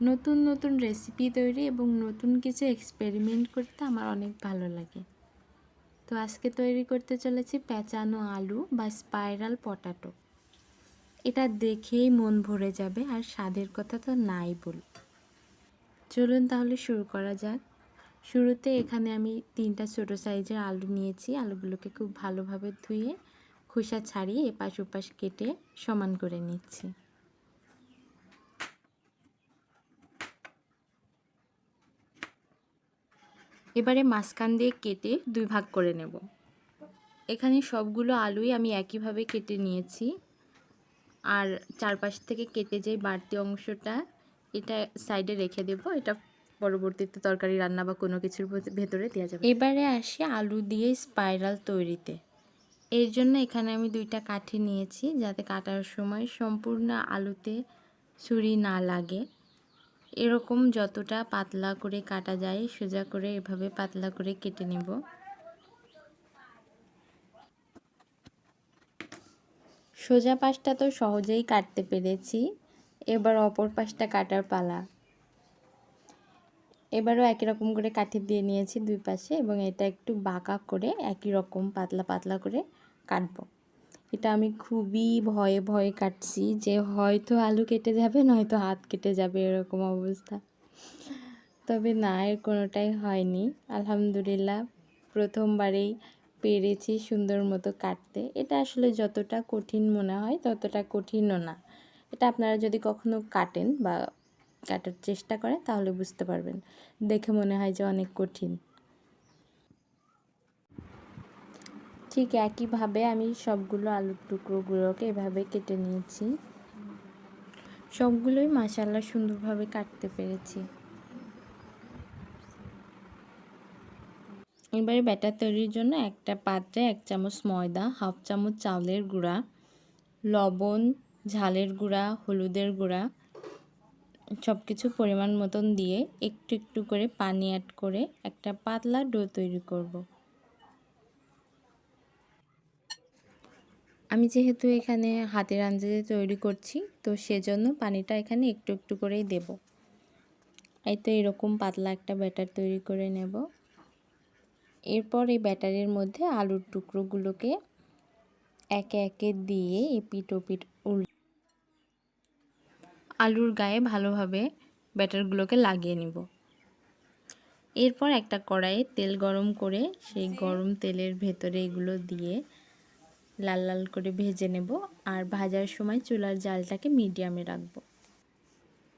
নতুন নতুন রেসিপি তৈরি এবং নতুন কিছু এক্সপেরিমেন্ট করতে আমার অনেক ভালো লাগে। তো আজকে তৈরি করতে চলেছি পেঁচানো আলু বা স্পাইরাল পটাটো এটা দেখেই মন ভরে যাবে আর স্বাদের কথা তো নাই বল। চলুন তাহলে শুরু করা যাক। শুরুতে এখানে আমি তিনটা ছোটো সাইজের আলু নিয়েছি। আলুগুলোকে খুব ভালোভাবে ধুয়ে খোসা ছাড়িয়ে এপাশ ওপাশ কেটে সমান করে নিচ্ছি। এবারে মাঝখান দিয়ে কেটে দুই ভাগ করে নেব। এখানে সবগুলো আলুই আমি একইভাবে কেটে নিয়েছি। আর চারপাশ থেকে কেটে যে বাড়তি অংশটা, এটা সাইডে রেখে দেব। এটা পরবর্তীতে তরকারি, রান্না বা কোনো কিছুর ভেতরে দেওয়া যাবে। এবারে আসি আলু দিয়ে স্পাইরাল তৈরিতে। এর জন্য এখানে আমি দুইটা কাঠি নিয়েছি, যাতে কাটার সময় সম্পূর্ণ আলুতে ছুরি না লাগে। এরকম যতটা পাতলা করে কাটা যায়, সোজা করে এভাবে পাতলা করে কেটে নেব। সোজা পাশটা তো সহজেই কাটতে পেরেছি। এবার অপর পাশটা কাটার পালা। এবারও একই রকম করে কাঠি দিয়ে নিয়েছি দুই পাশে এবং এটা একটু বাঁকা করে একই রকম পাতলা পাতলা করে কাটবো। এটা আমি খুবই ভয়ে ভয়ে কাটছি যে হয়তো আলু কেটে যাবে, নয়তো হাত কেটে যাবে এরকম অবস্থা। তবে না, এর কোনোটাই হয়নি। আলহামদুলিল্লাহ, প্রথমবারেই পেরেছি সুন্দর মতো কাটতে। এটা আসলে যতটা কঠিন মনে হয়, ততটা কঠিনও না। এটা আপনারা যদি কখনো কাটেন বা কাটার চেষ্টা করেন, তাহলে বুঝতে পারবেন। দেখে মনে হয় যে অনেক কঠিন। ঠিক একইভাবে আমি সবগুলো আলুর টুকরোগুলোকে এভাবে কেটে নিয়েছি। সবগুলোই মাসাল্লা সুন্দরভাবে কাটতে পেরেছি। এবারে ব্যাটার তৈরির জন্য একটা পাত্রে এক চামচ ময়দা, হাফ চামচ চাউলের গুঁড়া, লবণ, ঝালের গুঁড়া, হলুদের গুঁড়া সব কিছু পরিমাণ মতন দিয়ে একটু একটু করে পানি অ্যাড করে একটা পাতলা ডো তৈরি করব। আমি যেহেতু এখানে হাতের আঞ্জাজে তৈরি করছি, তো সেজন্য পানিটা এখানে একটু একটু করেই দেব। এই তো এরকম পাতলা একটা ব্যাটার তৈরি করে নেব। এরপর এই ব্যাটারের মধ্যে আলুর টুকরোগুলোকে একে একে দিয়ে এপিট ওপিট উল আলুর গায়ে ভালোভাবে ব্যাটারগুলোকে লাগিয়ে নিব। এরপর একটা কড়াইয়ে তেল গরম করে সেই গরম তেলের ভেতরে এগুলো দিয়ে লাল লাল করে ভেজে নেব। আর ভাজার সময় চুলার জালটাকে মিডিয়ামে রাখব।